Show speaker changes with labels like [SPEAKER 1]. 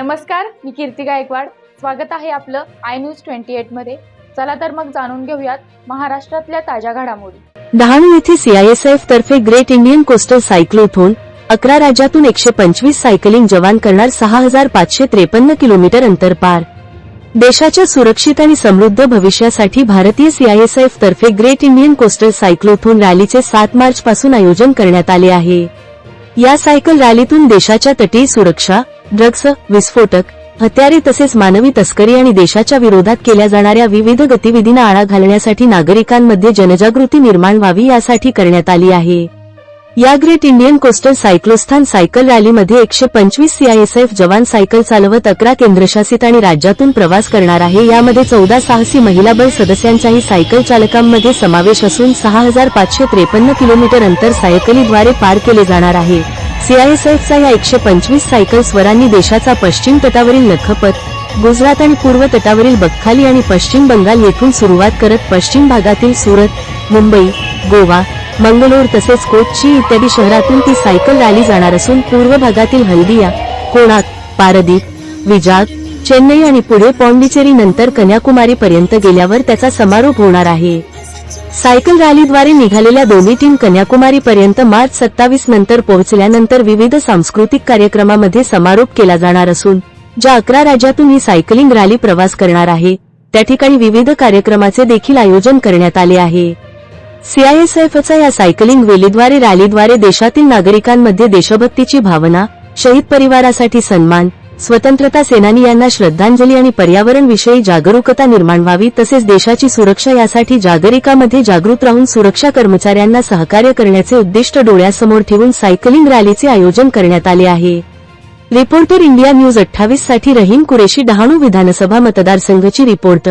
[SPEAKER 1] नमस्कार मी कीर्ती गायकवाड. स्वागत आहे आपलं आय न्यूज ट्वेंटी एटमध्ये. चला तर मग जाणून घेऊयात महाराष्ट्रातल्या ताज्या घडामोडी.
[SPEAKER 2] डहाणू येथे सीआयएसएफ तर्फे ग्रेट इंडियन कोस्टल सायक्लोथोन अकरा राज्यातून एकशे पंचवीस सायकलिंग जवान करणार सहा हजार पाचशे त्रेपन्न किलोमीटर अंतर पार. देशाच्या सुरक्षित आणि समृद्ध भविष्यासाठी भारतीय सीआयएसएफ तर्फे ग्रेट इंडियन कोस्टल सायक्लोथोन रॅलीचे सात मार्च पासून आयोजन करण्यात आले आहे. या सायकल रॅलीतून देशाच्या तटीय सुरक्षा ड्रग्स विस्फोटक हत्यारे तसेच मानवी तस्करी आणि देशाच्या विरोधात केल्या जाणाऱ्या विविध गतिविधींना आळा घालण्यासाठी नागरिकांमध्ये जनजागृती निर्माण व्हावी यासाठी करण्यात आली आहे. या great Indian coastal cyclothon cycle रॅलीमध्ये एकशे पंचवीस सीआयएसएफ जवान सायकल चालवत अकरा केंद्रशासित आणि राज्यातून प्रवास करणार आहे. यामध्ये चौदा साहसी महिला बल सदस्यांचाही सायकल चालकांमध्ये समावेश असून सहा हजार पाचशे त्रेपन्न किलोमीटर अंतर सायकलीद्वारे पार केले जाणार आहे. सीआयएसएफचा या एकशे पंचवीस सायकल स्वरांनी देशाचा पश्चिम तटावरील लखपत गुजरात आणि पूर्व तटावरील बख्खाली आणि पश्चिम बंगाल येथून सुरुवात करत पश्चिम भागातील सुरत मुंबई गोवा मंगलोर तसेच कोच्ची इत्यादी शहरातून ती सायकल रॅली जाणार असून पूर्व भागातील हल्दिया कोणाक पारदीप विजाग चेन्नई आणि पुढे पॉंडिचेरी नंतर कन्याकुमारी पर्यंत गेल्यावर त्याचा समारोप होणार आहे. सायकल रॅलीद्वारे निघालेल्या दोन्ही टीम कन्याकुमारी पर्यंत मार्च सत्तावीस नंतर पोहोचल्यानंतर विविध सांस्कृतिक कार्यक्रमामध्ये समारोप केला जाणार असून ज्या अकरा राज्यातून ही सायकलिंग रॅली प्रवास करणार आहे त्या ठिकाणी विविध कार्यक्रमाचे देखील आयोजन करण्यात आले आहे. सीआयएसएफचा या सायकलिंग वेलीद्वारे रॅलीद्वारे देशातील नागरिकांमध्ये देशभक्तीची भावना शहीद परिवारासाठी सन्मान स्वतंत्रता सेनानी यांना श्रद्धांजली आणि पर्यावरणविषयी जागरूकता निर्माण व्हावी तसेच देशाची सुरक्षा यासाठी जागरिकामध्ये जागृत राहून सुरक्षा कर्मचाऱ्यांना सहकार्य करण्याचे उद्दिष्ट डोळ्यासमोर ठेवून सायकलिंग रॅलीचे आयोजन करण्यात आले आहे. रिपोर्टर इंडिया न्यूज अठ्ठावीससाठी रहीम कुरेशी डहाणू विधानसभा मतदारसंघाची रिपोर्ट